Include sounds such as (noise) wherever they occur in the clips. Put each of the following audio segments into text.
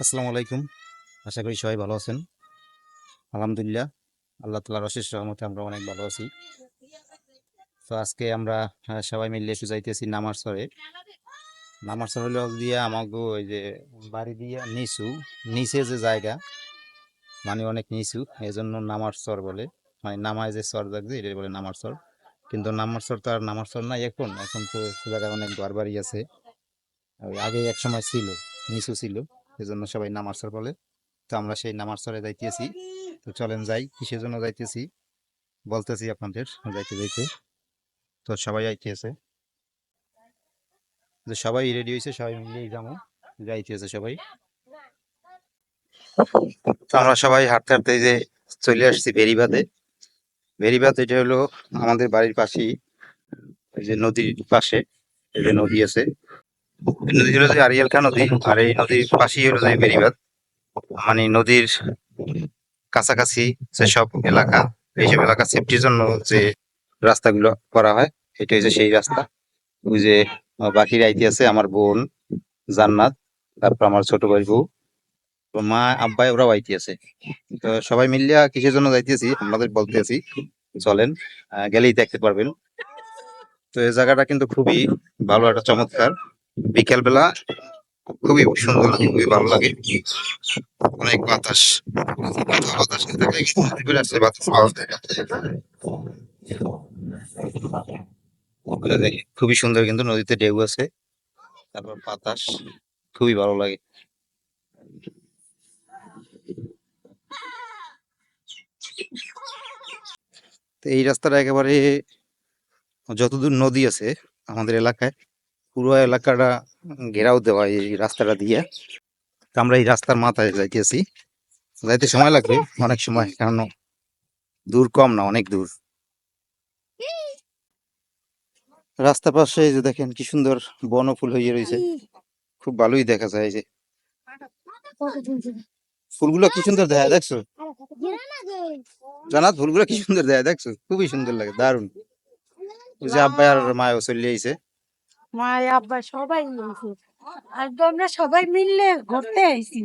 আসসালামু আলাইকুম। আশা করি সবাই ভালো আছেন। আলহামদুলিল্লাহ, আল্লাহ তালার অশেষ রহমতে আমরা অনেক ভালো আছি। তো আজকে আমরা সবাই মিলে একটু যাইতেছি নামারসরে নামারসর হলো দিয়ে আমাকে ওই যে বাড়ি দিয়ে নিচু, নিচে যে জায়গা মানে অনেক নিচু এই জন্য নামারসর বলে। মানে নামায় যে সর থাকছে এটা বলে নামারসর কিন্তু নামারসর তো আর নামারসর নাই এখন। এখন তো সে জায়গায় অনেক বাড়ি আছে। আগে এক সময় ছিল, নিচু ছিল। এজন্য সবাই নামারসর বলে। তো আমরা সেই নামারসরে যাইতেছি। তো চলেন যাই, কিসের জন্য যাইতেছি? বলতেছি আপনাদের, যাইতে যাইতে। তো সবাই আইতেছে যে সবাই রেডি হয়েছে সবাই মিলেই যাব যাইতেছে সবাই। আমরা সবাই হাঁটতে হাঁটতে যে চলে আসছি বেরিবাদে বেরিবাদ এটা হলো আমাদের বাড়ির পাশেই যে নদীর পাশে যে নদী আছে। নদী হলো যে আরিয়াল খা নদী, আর এই নদীর পাশেই হলো যে বেরিবাদ মানে নদীর কাছাকাছি যেসব এলাকা, এইসব এলাকা সেফটির জন্য যে রাস্তাগুলো করা হয় এটা হচ্ছে সেই রাস্তা। ওই যে বাকির আইতে আছে আমার বোন জান্নাত, তারপর আমার ছোট ভাই বউ। মা, আব্বাই, ওরাও আইতে আছে। তো সবাই মিলিয়া কিসের জন্য যাইতেছি আমাদের বলতে আছি চলেন গেলেই দেখতে পারবেন। তো এই জায়গাটা কিন্তু খুবই ভালো, একটা চমৎকার। বিকেল বেলা খুবই সুন্দর খুবই ভালো লাগে। অনেক বাতাস বাতাস আসলে বাতাস খুবই সুন্দর কিন্তু নদীতে ঢেউ আছে, তারপর বাতাস, খুবই ভালো লাগে। এই রাস্তাটা একেবারে যতদূর নদী আছে আমাদের এলাকায় পুরো এলাকাটা ঘেরাও দেওয়া এই রাস্তাটা দিয়ে। আমরা এই রাস্তার মাথায় যাইতেছি। যাইতে সময় লাগবে, অনেক সময় কারণ দূর কম না, অনেক দূর। রাস্তার পাশে যে দেখেন কি সুন্দর বন ফুল হয়ে রয়েছে খুব ভালোই দেখা যায় যে। ফুলগুলো কি সুন্দর দেখা দেখছ? জানাত, ফুলগুলো কি সুন্দর দেখা দেখছ? খুবই সুন্দর লাগে ওই যে আব্বাই আর মায়ও চলে মা আব্বা সবাই মিলছে আর তো আমরা সবাই মিললে ঘুরতে আইছি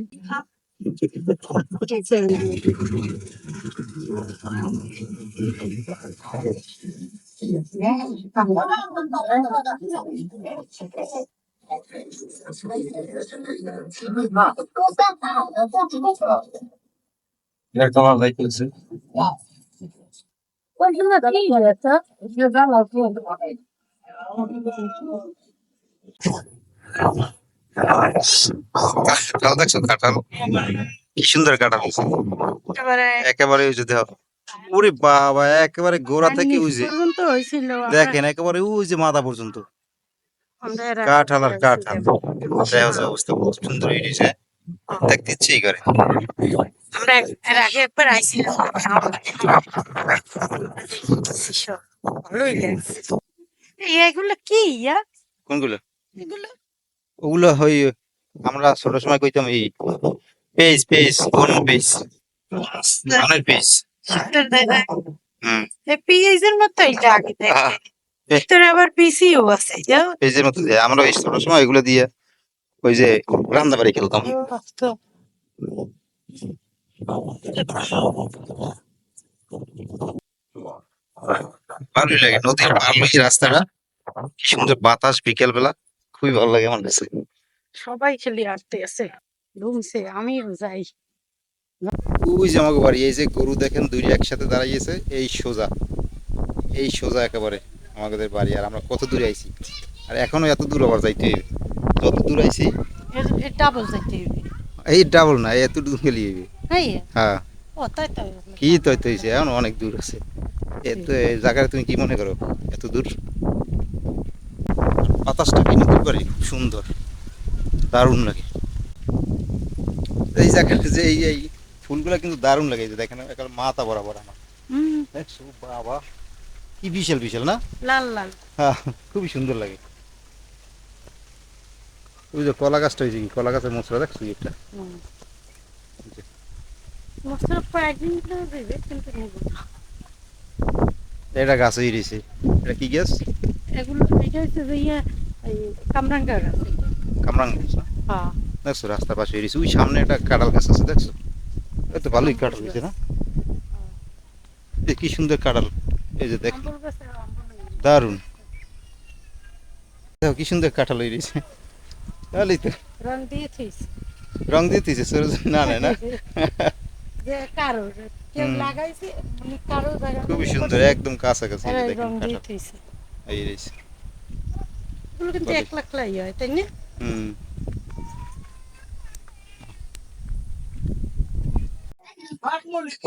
তোমার যাইতেছে কাঁঠাল দেখছ কাঁঠাল। কি সুন্দর কাঁঠাল। একেবারে ওই ওরে বাবা একেবারে গোড়া থেকে ওই যে দেখেন একেবারে ওই যে মাথা পর্যন্ত। কাঁঠাল আর কাঁঠাল। অবস্থা বহুত সুন্দর হয়েছে দেখতে ইচ্ছেই করে। আমরা এর আগে একবার আইছিলাম। (laughs) ভালোই লাগছে এই এগুলো কি ইয়া? কোনগুলো? এগুলো? ওগুলো হই আমরা ছোট সময় কইতাম এই পেজ পেজ কোন পেজ? ধানের পেজ। মতো এটা আগে। ভিতরে আবার পিসিও আছে পেজের মতো আমরা ওই ছোট সময় এগুলো দিয়ে ওই যে রান্না বাড়ি খেলতাম। ভালোই লাগে নদীর রাস্তাটা কি সুন্দর বাতাস বিকেল বেলা খুবই ভালো লাগে আমার কাছে। সবাই খেলি আসতে আছে ঘুমছে আমিও যাই। ওই যে আমাকে বাড়ি এই যে গরু দেখেন দুইটা একসাথে দাঁড়াইয়েছে এই সোজা। এই সোজা একেবারে আমাদের বাড়ি আর আমরা কত দূরে আইছি? আর এখনও এত দূর আবার যাইতে হইবে। যত দূর আইছি ডাবল যাইতে হবে এই ডাবল না এত দূর গেলি হইবে। হ্যাঁ। হ্যাঁ। কি তো তো হইছে এখন অনেক দূর আছে। এত জায়গায় তুমি কি মনে করো? এত দূর? বাতাসটা কি নদীর পারে খুব সুন্দর। দারুণ লাগে। এই জায়গাটা যে এই ফুলগুলা কিন্তু দারুণ লাগে দেখেন মাথা বরাবর আমার। দেখছ বাবা কি বিশাল বিশাল না? লাল লাল। হ্যাঁ খুবই সুন্দর লাগে। ওই যে কলা গাছটা হয়েছে কি কলা গাছের মশলা দেখছ একটা? মশলা কিন্তু। এটা গাছ এটা কি গাছ? এগুলো এটা হচ্ছে যে ইয়ে কামরাঙ্গা গাছ। কামরাং গাছ হ্যাঁ। দেখছ রাস্তার পাশে ওই সামনে একটা কাঁঠাল গাছ আছে দেখছ? এই তো ভালোই কাঁঠাল হয়েছে না? কি সুন্দর কাঁঠাল। এই যে দেখ। দারুণ দেখো কি সুন্দর কাঁঠাল হয়েছে। তাহলেই তো। রং দিয়ে থইছি। রং সরোজ না না না। (laughs) যে কারও কেউ লাগাইছে মানে কারও জায়গা খুবই সুন্দর একদম কাছাকাছি দেখেন রং দিয়ে কাঁঠাল। থইছে এই রয়েছে। এগুলো কিন্তু এক লাখ লাই হয় তাই না? হুম।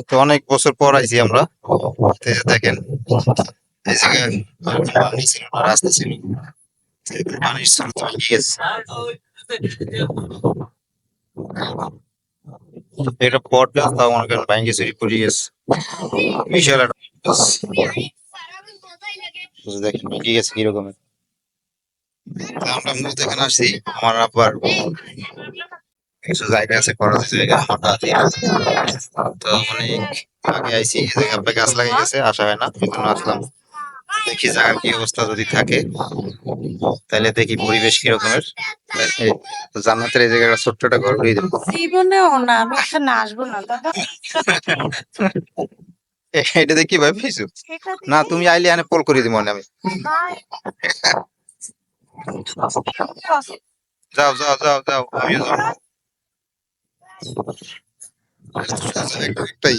তো অনেক বছর পর আইছি আমরা। দেখেন এই জায়গায় রাস্তা ছিল। পানির এটা পড়ে গেছে বিশাল একটা গাছ। তো দেখেন ভেঙে গেছে কিরকমের তো আমরা মূলত এখানে আসছি, আমার আব্বার কিছু জায়গা আছে, খরচ জায়গা হঠাৎ তো অনেক আগে আইছি এই আব্বা গাছ লাগিয়ে গেছে আসা হয় না আসলাম। দেখি জায়গার কি অবস্থা যদি থাকে তাহলে দেখি পরিবেশ কিরকমের। এই তো জান্নাতের এই জায়গাটা ছোট্ট একটা ঘর দিয়ে দেবো জীবনেও না আমি এখানে আসব না দাদা। এটা দেখি ভাই এটা না তুমি আইলে এনে পোল করে দিব আমি। যাও যাও যাও যাও আমিও যাও একটাই।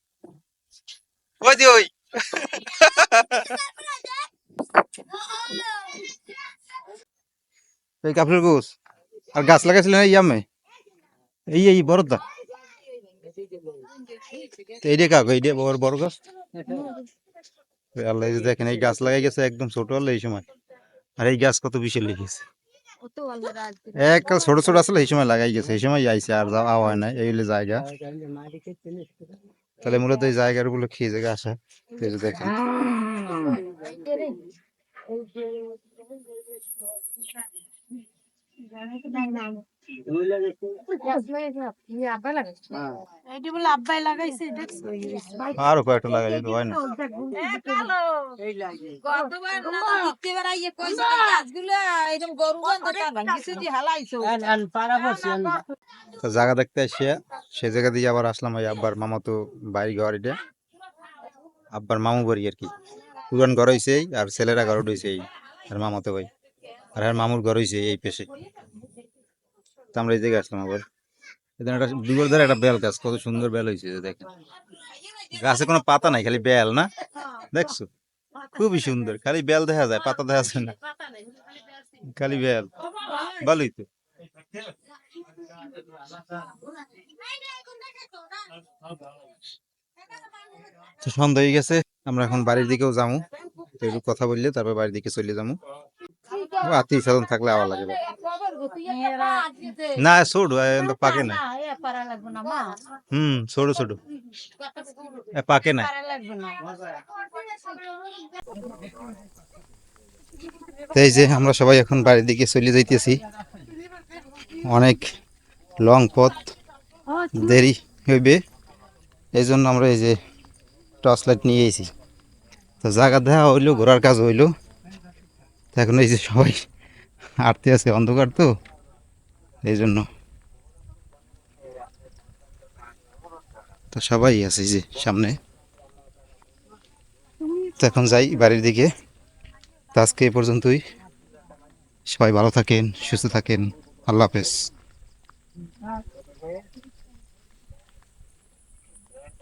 ওই দি ওই এই কাপড়ের গোস আর গাছ লাগাইছিলেন এই ইয়ামে? এই এই, বড়দা। এইটা কাক এইটা বড় বড় গাছ? আল্লাহ দেখেন, এই গাছ লাগাই গেছে একদম ছোট আল্লাহ এই সময়। আর এই গাছ কত বিশাল লিখেছে এককাল ছোট ছোট আসলে এই সময় লাগাই গেছে, এই সময় আইছে, আর যাওয়া হয় না এই জায়গা। তাহলে মূলত এই জায়গাগুলো খেয়ে জায়গা আসা দেখেন। লাগাইছে দেখছ জায়গা দেখতে আসিয়া, সে জায়গা দিয়ে আবার আসলাম ওই আব্বার মামাতো বাড়ি ঘর এটা। আব্বার মামু বাড়ি আর কি। পুরান ঘর হয়েছে আর ছেলেরা ঘর উঠেছে এই, আর মামাতো ভাই আর মামুর ঘর হয়েছে এই পেশে। আমরা এই জায়গায় আসলাম আবার। এখানে একটা দুপুর ধরে একটা বেল গাছ, কত সুন্দর বেল হয়েছে দেখেন। গাছে কোনো পাতা নাই, খালি বেল, না? দেখছ? খুবই সুন্দর, খালি বেল দেখা যায়, পাতা দেখা যায় না। খালি বেল। ভালোই তো সন্ধ্যা হয়ে গেছে। আমরা এখন বাড়ির দিকেও যাব একটু কথা বললে তারপর বাড়ির দিকে চলে যাব আত্মীয় স্বজন থাকলে আবার লাগে না ছোট পাকে না। হুম ছোট ছোট পাকে না। এই যে আমরা সবাই এখন বাড়ির দিকে চলে যাইতেছি। অনেক লং পথ, দেরি হইবে। এই জন্য আমরা এই যে টর্চ লাইট নিয়ে এসেছি তো জায়গা দেখা হইল, ঘোরার কাজ হইল। তো এখন এই যে সবাই আটতে আছে, অন্ধকার তো এই জন্য তো সবাই আছে যে সামনে। তো এখন যাই বাড়ির দিকে। তো আজকে এ পর্যন্তই। সবাই ভালো থাকেন, সুস্থ থাকেন। আল্লাহ হাফেজ।